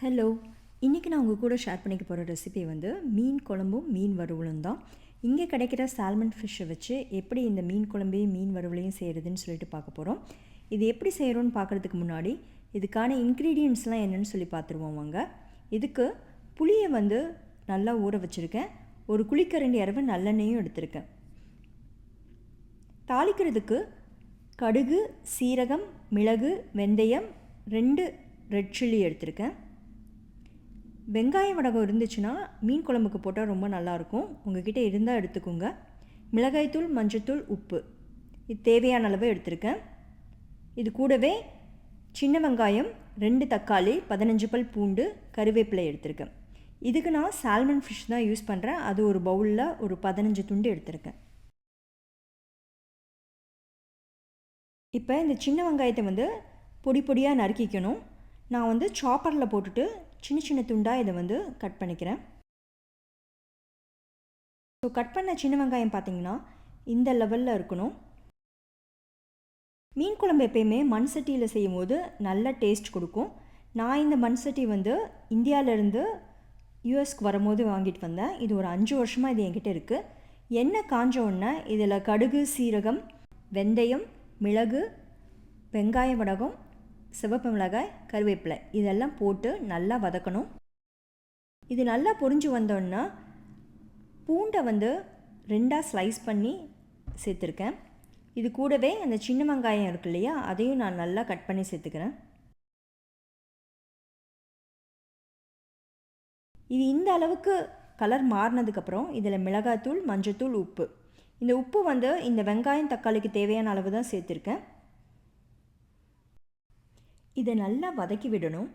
Hello இன்றைக்கி நான் உங்கள் கூட ஷேர் பண்ணிக்க போகிற ரெசிபி வந்து மீன் குழம்பும் மீன் வறுவலும் தான். இங்கே கிடைக்கிற சால்மன் ஃபிஷ்ஷை வச்சு எப்படி இந்த மீன் குழம்பையும் மீன் வறுவலையும் செய்கிறதுன்னு சொல்லிட்டு பார்க்க போகிறோம் இது எப்படி செய்கிறோன்னு பார்க்குறதுக்கு முன்னாடி இதுக்கான இன்க்ரீடியன்ட்ஸ்லாம் என்னென்னு சொல்லி பார்த்துருவோம் வாங்க. இதுக்கு புளியை வந்து நல்லா ஊற வச்சுருக்கேன். ஒரு குழிக்கரண்டி அரவு நல்லெண்ணெயும் எடுத்திருக்கேன். தாளிக்கிறதுக்கு கடுகு சீரகம் மிளகு வெந்தயம் ரெண்டு ரெட் சில்லி எடுத்திருக்கேன். வெங்காய வடகம் இருந்துச்சுன்னா மீன் குழம்புக்கு போட்டால் ரொம்ப நல்லாயிருக்கும். உங்ககிட்ட இருந்தால் எடுத்துக்கோங்க. மிளகாய்த்தூள் மஞ்சத்தூள் உப்பு. இது தேவையான அளவு எடுத்திருக்கேன். இது கூடவே சின்ன வெங்காயம் ரெண்டு தக்காளி பதினஞ்சு பல் பூண்டு கருவேப்பிலை எடுத்திருக்கேன். இதுக்கு நான் சால்மன் ஃபிஷ் தான் யூஸ் பண்ணுறேன் அது ஒரு பவுலில் ஒரு பதினஞ்சு துண்டு எடுத்திருக்கேன். இப்போ இந்த சின்ன வெங்காயத்தை வந்து பொடி பொடியாக நறுக்கிக்கணும். நான் வந்து சாப்பரில் போட்டுட்டு சின்ன சின்ன துண்டாக இதை வந்து கட் பண்ணிக்கிறேன். ஸோ கட் பண்ண சின்ன வெங்காயம் பார்த்தீங்கன்னா இந்த லெவலில் இருக்கணும். மீன் குழம்பு எப்பயுமே மண் சட்டியில் செய்யும் போது நல்ல டேஸ்ட் கொடுக்கும். நான் இந்த மண் சட்டி வந்து இந்தியாவிலேருந்து யூஎஸ்க்கு வரும்போது வாங்கிட்டு வந்தேன். இது ஒரு அஞ்சு வருஷமாக இது என்கிட்ட இருக்குது எண்ணெய் காஞ்ச உடனே இதில் கடுகு சீரகம் வெந்தயம் மிளகு வெங்காய வடகம் சிவப்பு மிளகாய் கருவேப்பிலை. இதெல்லாம் போட்டு நல்லா வதக்கணும். இது நல்லா பொரிஞ்சு வந்தோன்னா பூண்டை வந்து ரெண்டாக ஸ்லைஸ் பண்ணி சேர்த்துருக்கேன். இது கூடவே அந்த சின்ன வெங்காயம் இருக்கு இல்லையா அதையும் நான் நல்லா கட் பண்ணி சேர்த்துக்கிறேன். இது இந்த அளவுக்கு கலர் மாறினதுக்கப்புறம் இதில் மிளகாத்தூள் மஞ்சத்தூள் உப்பு. இந்த உப்பு வந்து இந்த வெங்காயம் தக்காளிக்கு தேவையான அளவு தான் சேர்த்துருக்கேன். இதை நல்லா வதக்கி விடணும்.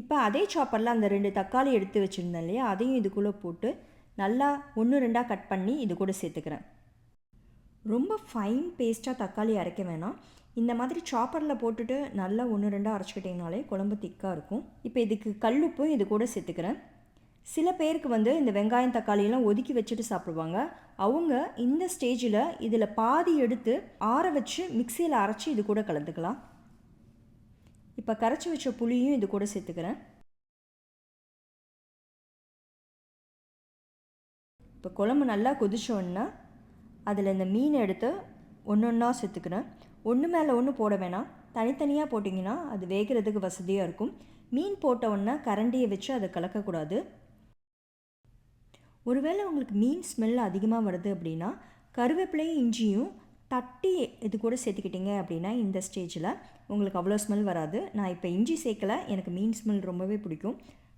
இப்போ அதே சாப்பரில் அந்த ரெண்டு தக்காளி எடுத்து வச்சுருந்தேன் இல்லையா? அதையும் இதுக்குள்ளே போட்டு நல்லா ஒன்று ரெண்டாக கட் பண்ணி இது கூட சேர்த்துக்கிறேன். ரொம்ப ஃபைன் பேஸ்ட்டாக தக்காளி அரைக்க வேணாம். இந்த மாதிரி சாப்பரில் போட்டுட்டு நல்லா ஒன்று ரெண்டாக அரைச்சிக்கிட்டிங்கனாலே குழம்பு திக்காக இருக்கும். இப்போ இதுக்கு கல்லுப்பும் இது கூட சேர்த்துக்கிறேன். சில பேருக்கு வந்து இந்த வெங்காயம் தக்காளியெல்லாம் ஒதுக்கி வச்சுட்டு சாப்பிடுவாங்க. அவங்க இந்த ஸ்டேஜில் இதில் பாதி எடுத்து ஆற வச்சு மிக்சியில் அரைச்சி இது கூட கலந்துக்கலாம். இப்போ கரைச்சி வச்ச புளியும் இது கூட சேர்த்துக்கிறேன். இப்போ குழம்பு நல்லா கொதிச்சோன்னா அதில் இந்த மீன் எடுத்து ஒன்று ஒன்றா சேர்த்துக்கிறேன். ஒன்று மேலே ஒன்று போட வேணாம். தனித்தனியாக போட்டிங்கன்னா அது வேகிறதுக்கு வசதியாக இருக்கும். மீன் போட்ட உடனே கரண்டியை வச்சு அதை கலக்கக்கூடாது. ஒருவேளை உங்களுக்கு மீன் ஸ்மெல் அதிகமாக வருது அப்படின்னா கருவேப்பிலையும் இஞ்சியும் தட்டி இது கூட சேர்த்துக்கிட்டிங்க அப்படின்னா இந்த ஸ்டேஜில் உங்களுக்கு அவ்வளோ ஸ்மெல் வராது. நான் இப்போ இஞ்சி சேர்க்கலை எனக்கு மீன் ஸ்மெல் ரொம்பவே பிடிக்கும்.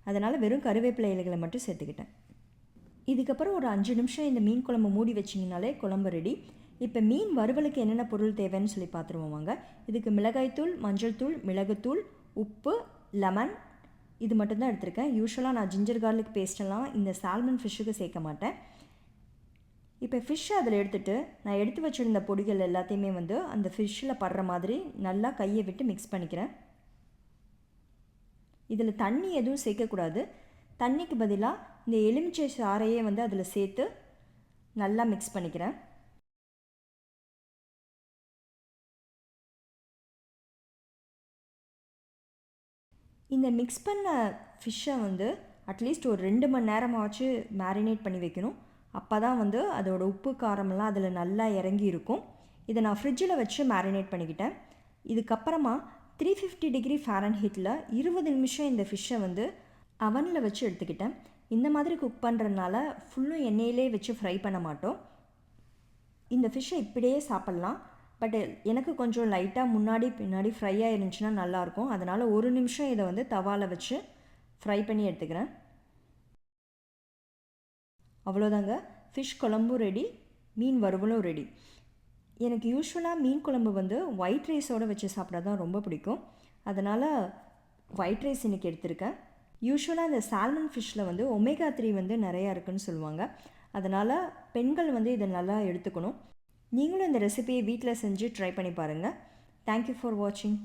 அதனால் வெறும் கருவேப்பிலை இலைகளை மட்டும் சேர்த்துக்கிட்டேன். இதுக்கப்புறம் ஒரு அஞ்சு நிமிஷம் இந்த மீன் குழம்பு மூடி வச்சிங்கனாலே குழம்பு ரெடி இப்போ மீன் வறுவலுக்கு என்னென்ன பொருள் தேவைன்னு சொல்லி பார்த்துருவோம் வாங்க. இதுக்கு மிளகாய்த்தூள் மஞ்சள் தூள் மிளகுத்தூள் உப்பு லெமன் இது மட்டும்தான் எடுத்திருக்கேன். யூஸ்வலாக நான் ஜிஞ்சர் கார்லிக் பேஸ்டெல்லாம் இந்த சால்மன் ஃபிஷ்ஷுக்கு சேர்க்க மாட்டேன். இப்போ ஃபிஷ்ஷை அதில் எடுத்துகிட்டு நான் எடுத்து வச்சுருந்த பொடிகள் எல்லாத்தையுமே வந்து அந்த ஃபிஷ்ஷில் படுற மாதிரி நல்லா கையை விட்டு மிக்ஸ் பண்ணிக்கிறேன். இதில் தண்ணி எதுவும் சேர்க்கக்கூடாது தண்ணிக்கு பதிலாக இந்த எலுமிச்சை சாறையே வந்து அதில் சேர்த்து நல்லா மிக்ஸ் பண்ணிக்கிறேன். இந்த மிக்ஸ் பண்ண ஃபிஷ்ஷை வந்து அட்லீஸ்ட் ஒரு ரெண்டு மணி நேரமாச்சு மேரினேட் பண்ணி வைக்கணும். அப்போ தான் வந்து அதோட உப்பு காரமெல்லாம் அதில் நல்லா இறங்கி இருக்கும். இதை நான் ஃப்ரிட்ஜில் வச்சு மேரினேட் பண்ணிக்கிட்டேன். இதுக்கப்புறமா த்ரீ ஃபிஃப்டி டிகிரி ஃபேரன் ஹீட்டில் இருபது நிமிஷம் இந்த ஃபிஷ்ஷை வந்து அவனில் வச்சு எடுத்துக்கிட்டேன். இந்த மாதிரி குக் பண்ணுறதுனால ஃபுல்லும் எண்ணெயிலே வச்சு ஃப்ரை பண்ண மாட்டோம். இந்த ஃபிஷ்ஷை இப்படியே சாப்பிட்லாம். பட் எனக்கு கொஞ்சம் லைட்டாக முன்னாடி பின்னாடி ஃப்ரை ஆயிருந்துச்சுன்னா நல்லாயிருக்கும். அதனால் ஒரு நிமிஷம் இதை வந்து தவாவில் வச்சு ஃப்ரை பண்ணி எடுத்துக்கிறேன். அவ்வளோதாங்க. ஃபிஷ் குழம்பும் ரெடி மீன் வறுவலும் ரெடி எனக்கு யூஸ்வலாக மீன் குழம்பு வந்து ஒயிட் ரைஸோடு வச்சு சாப்பிட தான் ரொம்ப பிடிக்கும். அதனால் ஒயிட் ரைஸ் இன்றைக்கி எடுத்திருக்கேன். யூஸ்வலாக இந்த சால்மன் ஃபிஷ்ஷில் வந்து ஒமேகா த்ரீ வந்து நிறையா இருக்குதுன்னு சொல்லுவாங்க. அதனால் பெண்கள் வந்து இதை நல்லா எடுத்துக்கணும். நீங்களும் இந்த ரெசிபியை வீட்டில் செஞ்சு ட்ரை பண்ணி பாருங்கள் தேங்க்யூ ஃபார் வாட்சிங்